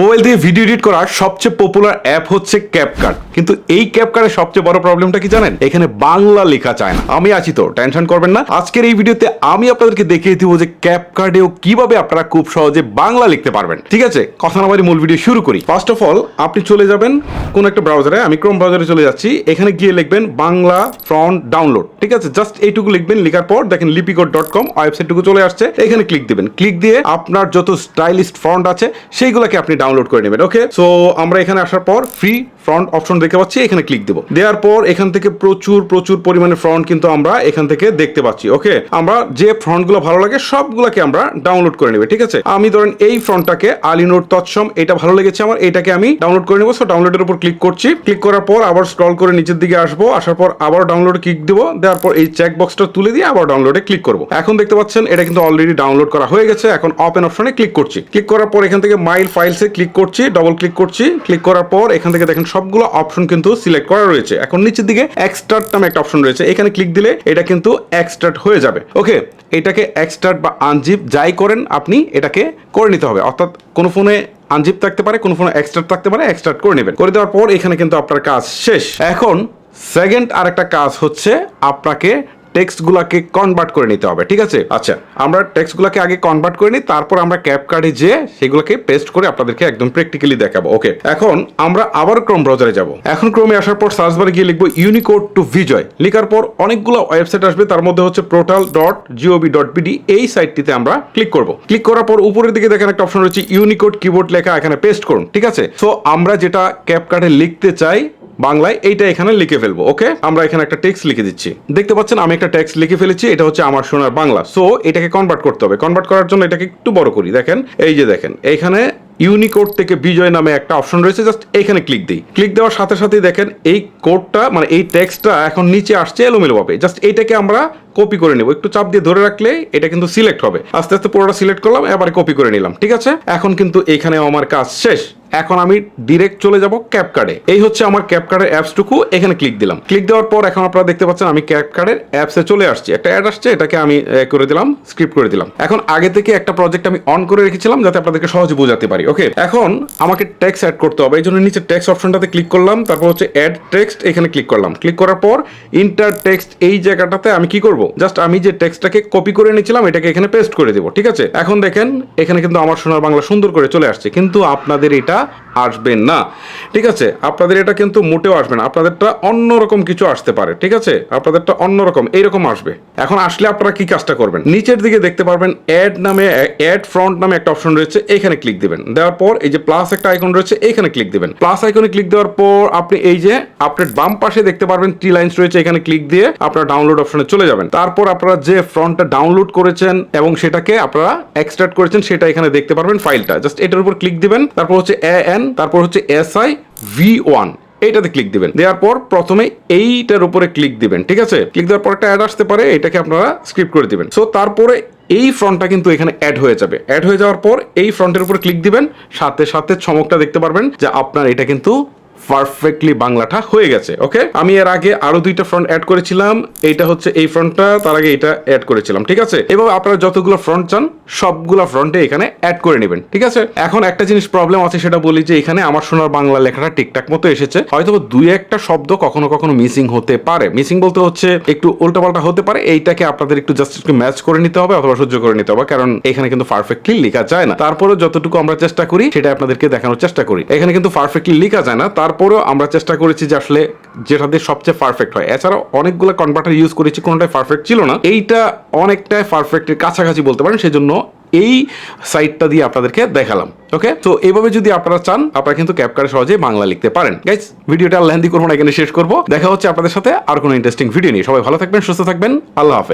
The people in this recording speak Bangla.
মোবাইল দিয়ে ভিডিও এডিট করার সবচেয়ে পপুলার অ্যাপ হচ্ছে ক্যাপকাট কিন্তু এই ক্যাপকাটের সবচেয়ে বড় প্রবলেমটা কি জানেন? এখানে বাংলা লেখা চায় না। আমি আছি তো টেনশন করবেন না। আজকের এই ভিডিওতে আমি আপনাদেরকে দেখিয়ে দিব যে ক্যাপকার্ডেও কীভাবে আপনারা খুব সহজে বাংলা লিখতে পারবেন। ঠিক আছে? কথা না মূল ভিডিও শুরু করি। ফার্স্ট অফ অল আপনি চলে যাবেন কোন একটা ব্রাউজারে আমি ক্রোম ব্রাউজারে চলে যাচ্ছি। এখানে গিয়ে লিখবেন বাংলা ফ্রন্ট ডাউনলোড ঠিক আছে? জাস্ট এইটুকু লিখবেন। লেখার পর দেখেন লিপিকোড ডট কম ওয়েবসাইটটুকু চলে আসছে। এখানে ক্লিক দিবেন। ক্লিক দিয়ে আপনার যত স্টাইলিস্ট ফ্রন্ট আছে, সেইগুলোকে আপনি করে নেবেন ওকে সো আমরা এখানে আসার পর ফ্রি ফ্রন্ট অপশন দেখতে পাচ্ছি, এখানে ক্লিক দেবো। দেওয়ার পর এখান থেকে প্রচুর প্রচুর পরিমাণে ফ্রন্ট কিন্তু আমরা এখান থেকে দেখতে পাচ্ছি ওকে আমরা যে ফ্রন্টগুলো ভালো লাগে সবগুলোকে আমরা ডাউনলোড করে নেবে, ঠিক আছে? আমি ধরেন এই ফ্রন্টটাকে আলিনোট তৎসম এটা ভালো লেগেছে আমার, এটাকে আমি ডাউনলোড করে নেব। সো ডাউনলোডের উপর ক্লিক করছি। ক্লিক করার পর আবার স্ক্রল করে নিচের দিকে আসব। আসার পর আবার ডাউনলোড ক্লিক দেবো। দেওয়ার পর এই চেক বক্সটা তুলে দিয়ে আবার ডাউনলোডে ক্লিক করব। এখন দেখতে পাচ্ছেন, এটা কিন্তু অলরেডি ডাউনলোড করা হয়ে গেছে। এখন ওপেন অপশনে ক্লিক করছি। ক্লিক করার পর এখান থেকে মাইল ফাইলসে ক্লিক করছি ডবল ক্লিক করছি। ক্লিক করার পর এখান থেকে দেখেন সবগুলো অপশন কিন্তু সিলেক্ট করা রয়েছে। এখন নিচের দিকে এক্সট্রাট নামে একটা অপশন রয়েছে। এখানে ক্লিক দিলে এটা কিন্তু এক্সট্রাট হয়ে যাবে। ওকে এটাকে এক্সট্রাট বা আনজিপ যাই করেন আপনি এটাকে করে নিতে হবে। অর্থাৎ কোনো ফোনে আনজিপ থাকতে পারে, কোনো ফোনে এক্সট্রাট থাকতে পারে এক্সট্রাট করে নেবেন। করে দেওয়ার পর এখানে কিন্তু আপনার কাজ শেষ। এখন সেকেন্ড আরেকটা কাজ হচ্ছে আপনাকে টেক্সটগুলোকে কনভার্ট করে নিতে হবে, ঠিক আছে? আচ্ছা আমরা টেক্সটগুলোকে আগে কনভার্ট করে নিই, তারপর আমরা ক্যাপ কার্ডে যে সেগুলোকে পেস্ট করে আপনাদেরকে একদম প্র্যাকটিক্যালি দেখাবো ওকে এখন আমরা আবার ক্রোম ব্রাউজারে যাব। এখন ক্রোমে আসার পর সার্চ বারে গিয়ে লিখব ইউনিকোড টু ভিজয় লেখার পর অনেকগুলো ওয়েবসাইট আসবে, তার মধ্যে হচ্ছে portal dot GOB dot BD এই সাইটটিতে আমরা ক্লিক করব। ক্লিক করার পর উপরের দিকে দেখেন একটা অপশন রয়েছে ইউনিকোড কিবোর্ড লেখা, এখানে পেস্ট করুন, ঠিক আছে? সো আমরা যেটা ক্যাপ কার্ডে লিখতে চাই বাংলায় এইটা এখানে লিখে ফেলব, ওকে? আমরা এখানে একটা টেক্সট লিখে দিচ্ছি। দেখতে পাচ্ছেন, আমি একটা টেক্সট লিখে ফেলেছি, এটা হচ্ছে আমার সোনার বাংলা। সো এটাকে কনভার্ট করতে হবে। কনভার্ট করার জন্য এটাকে একটু বড় করি। দেখেন, এই যে দেখেন, এইখানে ইউনিকোড থেকে বিজয় নামে একটা অপশন রয়েছে জাস্ট এইখানে ক্লিক দিই। ক্লিক দেওয়ার সাথে সাথে দেখেন এই কোডটা মানে এই টেক্সটটা এখন নিচে আসছে, এলোমেলো ভাবে। জাস্ট এইটাকে আমরা কপি করে নেব। একটু চাপ দিয়ে ধরে রাখলে এটা কিন্তু সিলেক্ট হবে। আস্তে আস্তে পুরোটা সিলেক্ট করলাম, এবার কপি করে নিলাম, ঠিক আছে? এখন কিন্তু এইখানে আমার কাজ শেষ। এখন আমি ডিরেক্ট চলে যাব ক্যাপ কার্ডে এই হচ্ছে আমার ক্যাপ কার্ডের অ্যাপসটুকু এখানে ক্লিক দিলাম। ক্লিক দেওয়ার পর এখন আপনারা দেখতে পাচ্ছেন আমি ক্যাপ কার্ডের অ্যাপসে চলে আসছি। একটা অ্যাড আসছে, এটাকে আমি করে দিলাম স্ক্রিপ্ট করে দিলাম। এখন আগে থেকে একটা প্রজেক্ট আমি অন করে রেখেছিলাম, যাতে আপনাদেরকে সহজে বোঝাতে পারি। ওকে এখন আমাকে টেক্সট অ্যাড করতে হবে। এই জন্য নিচে টেক্সট অপশনটাতে ক্লিক করলাম, তারপর হচ্ছে অ্যাড টেক্সট এখানে ক্লিক করলাম। ক্লিক করার পর ইন্টার টেক্সট এই জায়গাটাতে আমি কি করব? জাস্ট আমি যে টেক্সটটাকে কপি করে নিয়েছিলাম এটাকে এখানে পেস্ট করে দেবো, ঠিক আছে? এখন দেখেন, এখানে কিন্তু আমার সোনার বাংলা সুন্দর করে চলে আসছে, কিন্তু আপনাদের এটা আসবে না, ঠিক আছে? আপনাদের এটা কিন্তু মোটেও আসবে না, আপনাদেরটা অন্যরকম কিছু আসতে পারে, ঠিক আছে? আপনাদেরটা অন্যরকম এইরকম আসবে। এখন আসলে আপনারা কি কাজটা করবেন? নিচের দিকে দেখতে পারবেন অ্যাড নামে অ্যাড ফ্রন্ট নামে একটা অপশন রয়েছে, এখানে ক্লিক দিবেন। দেওয়ার পর এই যে প্লাস একটা আইকন রয়েছে এখানে ক্লিক দিবেন। প্লাস আইকনে ক্লিক দেওয়ার পর আপনি এই যে আপনার বাম পাশে দেখতে পারবেন থ্রি লাইন্স রয়েছে, এখানে ক্লিক দিয়ে আপনারা ডাউনলোড অপশনে চলে যাবেন। তারপর আপনারা যে ফ্রন্টটা ডাউনলোড করেছেন এবং সেটাকে আপনারা এক্সট্রাক্ট করেছেন, সেটা এখানে দেখতে পারবেন ফাইলটা জাস্ট এটার উপর ক্লিক দিবেন, তারপর হচ্ছে এ এন তারপর হচ্ছে এস আই ভি ওয়ান এইটাতে ক্লিক দিবেন। দেওয়ার পর প্রথমে এইটার উপরে ক্লিক দিবেন, ঠিক আছে? ক্লিক দেওয়ার পর একটা অ্যাড আসতে পারে, এটাকে আপনারা স্ক্রিপ্ট করে দিবেন। সো তারপরে এই ফ্রন্টটা কিন্তু এখানে অ্যাড হয়ে যাবে। অ্যাড হয়ে যাওয়ার পর এই ফ্রন্টের উপর ক্লিক দিবেন, সাথে সাথে চমকটা দেখতে পারবেন যে আপনার এটা কিন্তু পারফেক্টলি বাংলাটা হয়ে গেছে ওকে আমি এর আগে আরও দুইটা ফ্রন্ট অ্যাড করেছিলাম, এইটা হচ্ছে এই ফ্রন্টটা তার আগে এটা অ্যাড করেছিলাম, ঠিক আছে? এভাবে আপনারা যতগুলো ফ্রন্ট চান, সবগুলো ফ্রন্টে এখানে অ্যাড করে নেবেন, ঠিক আছে? এখন একটা জিনিস প্রবলেম আছে, সেটা বলি যে এখানে আমার সোনার বাংলা লেখাটা ঠিকঠাক মতো এসেছে হয়তো দুই একটা শব্দ কখনো কখনো মিসিং হতে পারে। মিসিং বলতে হচ্ছে একটু উল্টাপাল্টা হতে পারে, এইটাকে আপনাদের একটু জাস্ট একটু ম্যাচ করে নিতে হবে অথবা সহ্য করে নিতে হবে, কারণ এখানে কিন্তু পারফেক্টলি লেখা যায় না। তারপরেও যতটুকু আমরা চেষ্টা করি সেটা আপনাদেরকে দেখানোর চেষ্টা করি। এখানে কিন্তু পারফেক্টলি লেখা যায় না তারপরেও আমরা চেষ্টা করেছি যে আসলে যেটা দিয়ে সবচেয়ে পারফেক্ট হয়। এছাড়াও অনেকগুলো কনভার্টার ইউজ করেছি, কোনোটাই পারফেক্ট ছিল না। এইটা অনেকটাই পারফেক্টের কাছাকাছি বলতে পারেন, সেজন্য এই সাইটটা দিয়ে আপনাদেরকে দেখালাম ওকে তো এইভাবে যদি আপনারা চান, আপনারা কিন্তু ক্যাপকারে সহজে বাংলা লিখতে পারেন। গাইজ ভিডিওটা লেন্দি করব না, এখানে শেষ করব। দেখা হচ্ছে আপনাদের সাথে আর কোনো ইন্টারেস্টিং ভিডিও নিয়ে। সবাই ভালো থাকবেন, সুস্থ থাকবেন। আল্লাহ হাফেজ।